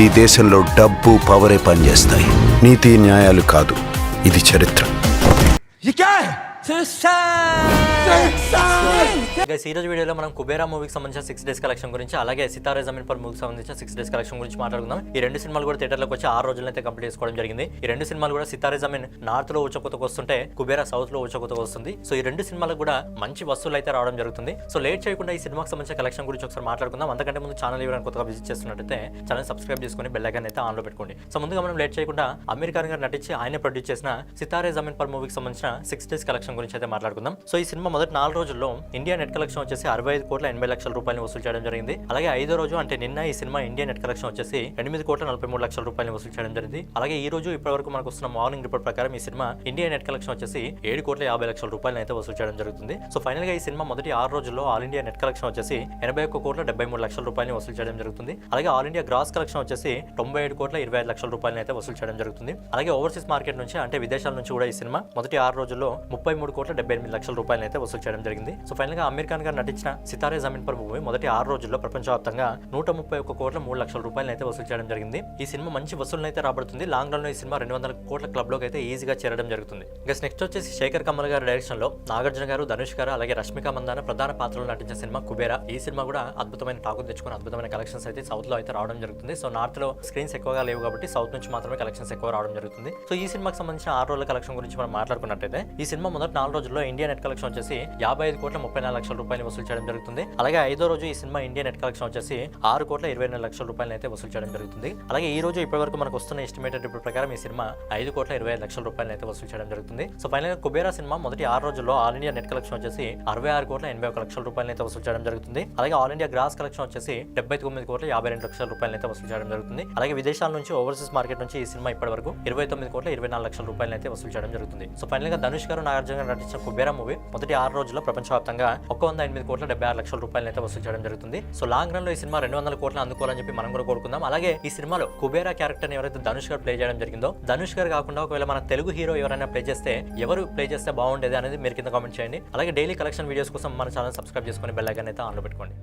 ఈ దేశంలో డబ్బు పవరే పనిచేస్తాయి. నీతి న్యాయాలు కాదు. ఇది చరిత్ర. గైస్ ఈ రోజు వీడియోలో మనం కుబేరా మూవీకి సంబంధించిన సిక్స్ డేస్ కలెక్షన్ గురించి అలాగే సితారా జమీన్ పర్ మూవీకి సంబంధించిన సిక్స్ డేస్ కలెక్షన్ గురించి మాట్లాడుకుందాం. ఈ రెండు సినిమాలు కూడా థియేటర్లకు వచ్చి ఆరు రోజులు అయితే కంప్లీట్ చేసుకోవడం జరిగింది. ఈ రెండు సినిమాలు కూడా సితారా జమీన్ నార్త్లో ఉచకొతకు వస్తుంటే కుబేరా సౌత్లో ఉచకొతకు వస్తుంది. సో ఈ రెండు సినిమాలకు కూడా మంచి వస్తువులు అయితే రావడం జరుగుతుంది. సో లేట్ చేయకుండా ఈ సినిమాకి సంబంధించిన కలెక్షన్ గురించి ఒకసారి మాట్లాడుకుందాం. అంతకంటే ముందు ఛానల్ ఇవ్వడానికి కొత్తగా విజిట్ చేస్తున్నట్టయితే ఛానల్ సబ్స్క్రైబ్ చేసుకుని బెల్ ఐకాన్ అయితే ఆన్లో పెట్టుకోండి. సో ముందుగా మనం లేట్ చేయకుండా అమీర్ ఖాన్ గారు నటించి ఆయన ప్రొడ్యూస్ చేసిన సితారే జమీన్ పర్ మూవీకి సంబంధించిన సిక్స్ డేస్ కలెక్షన్ గురించి అయితే మాట్లాడుకుందాం. సో ఈ సినిమా మొదటి నాలుగు రోజుల్లో ఇండియా నెట్ కలెక్షన్ వచ్చేసి అరవై ఐదు కోట్ల ఎనభై లక్షల రూపాయలు వసూలు చేయడం జరిగింది. అలాగే ఐదో రోజు అంటే నిన్న ఈ సినిమా ఇండియా నెట్ కలెక్షన్ వచ్చేసి ఎనిమిది కోట్ల నలభై మూడు లక్షల రూపాయలు వసూలు చేయడం జరిగింది. అలాగే ఈ రోజు ఇప్పటి వరకు మనకు వస్తున్న మార్నింగ్ రిపోర్ట్ ప్రకారం ఈ సినిమా ఇండియా నెట్ కలెక్షన్ వచ్చేసి ఏడు కోట్ల యాభై లక్షల రూపాయలు అయితే వసూలు చేయడం జరుగుతుంది. సో ఫైనల్గా ఈ సినిమా మొదటి ఆరు రోజుల్లో ఆల్ ఇండియా నెట్ కలెక్షన్ వచ్చేసి ఎనభై ఒక్క కోట్ల డెబ్బై మూడు లక్షల రూపాయలు వసూలు చేయడం జరుగుతుంది. అలాగే ఆల్ ఇండియా గ్రాస్ కలెక్షన్ వచ్చేసి తొంభై ఏడు కోట్ల ఇరవై ఐదు లక్షల రూపాయలు అయితే వసూలు చేయడం జరుగుతుంది. అలాగే ఓవర్సీస్ మార్కెట్ నుంచి అంటే విదేశాల నుంచి కూడా ఈ సినిమా మొదటి ఆరు రోజుల్లో ముప్పై మూడు కోట్ల డెబ్బై ఎనిమిది లక్షల రూపాయలు అయితే వసూలు చేయడం జరిగింది. సో ఫైనల్గా అమీర్ ఖాన్ గారు నటించిన సితారే జమీన్ పర్ మూవీ మొదటి ఆరు రోజుల్లో ప్రపంచవ్యాప్తంగా నూట ముప్పై ఒక్క కోట్ల మూడు లక్షల రూపాయలు అయితే వసూలు చేయడం జరిగింది. ఈ సినిమా మంచి వసూలు అయితే రాబడుతుంది. లాంగ్ రన్లో ఈ సినిమా రెండు వందల కోట్ల క్లబ్లోకి అయితే ఈజీగా చేరడం జరుగుతుంది. గస్ నెక్స్ట్ వచ్చేసి శేఖర్ కమల్ గారి డైరెక్షన్లో నాగార్జున గారు ధనుష్ గారు అలాగే రష్మిక మందాన ప్రధాన పాత్రలు నటించిన సినిమా కుబేరా. ఈ సినిమా కూడా అద్భుతమైన టాకు తెచ్చుకుని అద్భుతమైన కలెక్షన్స్ అయితే సౌత్లో అయితే రావడం జరుగుతుంది. సో నార్త్లో స్క్రీన్స్ ఎక్కువగా లేవు కాబట్టి సౌత్ నుంచి మాత్రమే కలెక్షన్స్ ఎక్కువ రావడం జరుగుతుంది. సో ఈ సినిమాకి సంబంధించిన ఆరు రోజుల కలెక్షన్ గురించి మనం మాట్లాడుకున్నట్టయితే ఈ సినిమా మొదటి నాలుగు రోజుల్లో ఇండియా నెట్ కలెక్షన్ వచ్చేసి యాభై ఐదు కోట్ల ముప్పై నాలుగు లక్షల రూపాయలు వసూలు చేయడం జరుగుతుంది. అలాగే ఐదో రోజు ఈ సినిమా ఇండియా నెట్ కలెక్షన్ వచ్చేసి ఆరు కోట్ల ఇరవై రెండు లక్షల రూపాయలు అయితే వసూలు చేయడం జరుగుతుంది. అలాగే ఈ రోజు ఇప్పటి వరకు మనకు వస్తున్న ఎస్టిమేటెడ్ రిపోర్ట్ ప్రకారం ఈ సినిమా ఐదు కోట్ల ఇరవై ఐదు లక్షల రూపాయలు అయితే వసూలు చేయడం జరుగుతుంది. సో ఫైనల్గా కుబేరా సినిమా మొదటి ఆరు రోజుల్లో ఆల్ ఇండియా నెట్ కలెక్షన్ వచ్చేసి అరవై ఆరు కోట్ల ఎనభై ఒక లక్షల రూపాయలు అయితే వసూలు చేయడం జరుగుతుంది. అలాగే ఆల్ ఇండియా గ్రాస్ కలెక్షన్ వచ్చేసి డెబ్బై తొమ్మిది కోట్ల యాభై రెండు లక్షల రూపాయలు అయితే వసూలు చేయడం జరుగుతుంది. అలాగే విదేశాల నుంచి ఓవర్సీస్ మార్కెట్ నుంచి ఈ సినిమా ఇప్పటి వరకు ఇరవై తొమ్మిది కోట్ల ఇరవై నాలుగు లక్షల రూపాయలు అయితే వసూలు చేయడం జరుగుతుంది. సో ఫైనల్గా ధనుష్ గారు నాగార్జున గారు నటించిన కుబేరా మూవీ మొదటి ఆరు రోజుల్లో ప్రపంచవ్యాప్తంగా ఒక ఒక్క వంద ఎనిమిది కోట్ల డెబ్బై ఆరు లక్షల రూపాయలు అయితే వసూలు చేయడం జరుగుతుంది. సో లాంగ్ రన్లో ఈ సినిమా రెండు వందల కోట్లు అందుకోవాలని చెప్పి మనం కూడా కోరుకుందాం. అలాగే ఈ సినిమాలో కుబేరా క్యారెక్టర్ ఎవరైతే ధనుష్ గారు ప్లే చేయడం జరిగిందో ధనుష్ గారు కాకుండా ఒకవేళ మన తెలుగు హీరో ఎవరైనా ప్లే చేస్తే ఎవరు ప్లే చేస్తే బాగుండేది అనేది మీరు కింద కామెంట్ చేయండి. అలాగే డైలీ కలెక్షన్ వీడియోస్ కోసం మన ఛానల్ సబ్స్క్రైబ్ చేసుకొని బెల్ ఐకాన్ అయితే ఆన్లో పెట్టుకోండి.